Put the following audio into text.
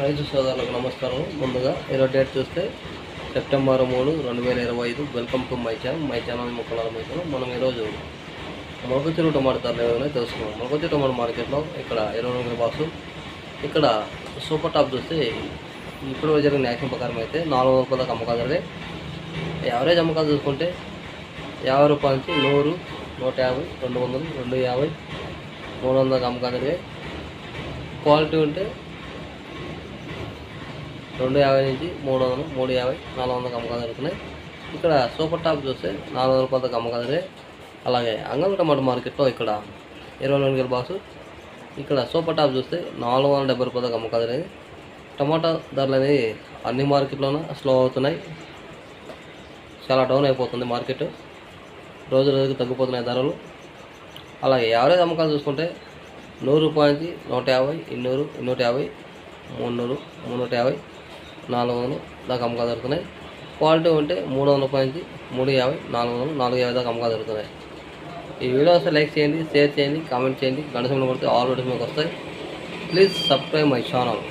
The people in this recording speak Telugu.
రైతు సోదరులకు నమస్కారం. ముందుగా ఈరోజు డేట్ చూస్తే సెప్టెంబర్ మూడు రెండు వేల ఇరవై ఐదు. Welcome to my channel. My channel ముక్కల మైతాను మనం ఈరోజు మొగచెరువు టమాటా ధరలు ఏమైనా తెలుసుకున్నాం మొగచెరు టమాటా మార్కెట్లో ఇక్కడ ఇరవై రెండు బాక్సు ఇక్కడ సూపర్ టాప్ చూస్తే ఇప్పుడు జరిగిన యాక్షన్ ప్రకారం అయితే నాలుగు వందల రూపాయలకు అమ్మకాలు జరిగాయి. యావరేజ్ అమ్మకాలు చూసుకుంటే యాభై రూపాయల నుంచి నూరు నూట యాభై రెండు వందలు రెండు యాభై మూడు వందలకు అమ్మకాలు జరిగాయి. క్వాలిటీ ఉంటే రెండు యాభై నుంచి మూడు వందలు మూడు యాభై నాలుగు వందలకు అమ్మకాలు జరుగుతున్నాయి. ఇక్కడ సూపర్ టాప్ చూస్తే నాలుగు వందల రూపాయలకు అమ్మకాలు అలాగే అంగల్ టమాటో మార్కెట్లో ఇక్కడ ఇరవై నాలుగు వేల బాక్సు. ఇక్కడ సూపర్ టాప్ చూస్తే నాలుగు వందల డెబ్బై రూపాయలకు అమ్మకాలు టమాటా ధరలు అనేవి అన్ని మార్కెట్లోనూ స్లో అవుతున్నాయి. చాలా డౌన్ అయిపోతుంది మార్కెట్. రోజు రోజుకి తగ్గిపోతున్నాయి ధరలు. అలాగే యావరేజ్ అమ్మకాలు చూసుకుంటే నూరు రూపాయల నుంచి నూట యాభై ఇన్నూరు ఇన్నూట యాభై మున్నూరు మున్నూట యాభై నాలుగు వందలు దాకా అమ్మకాలు దొరుకుతున్నాయి క్వాలిటీ ఉంటే మూడు వందల రూపాయల నుంచి మూడు యాభై నాలుగు వందలు నాలుగు యాభై దాకా అమ్మకాలు దొరుకుతున్నాయి ఈ వీడియో వస్తే లైక్ చేయండి షేర్ చేయండి కామెంట్ చేయండి. గంట సమయంలో కొడితే ఆల్ వీడియోస్ మీకు వస్తాయి. Please subscribe my channel.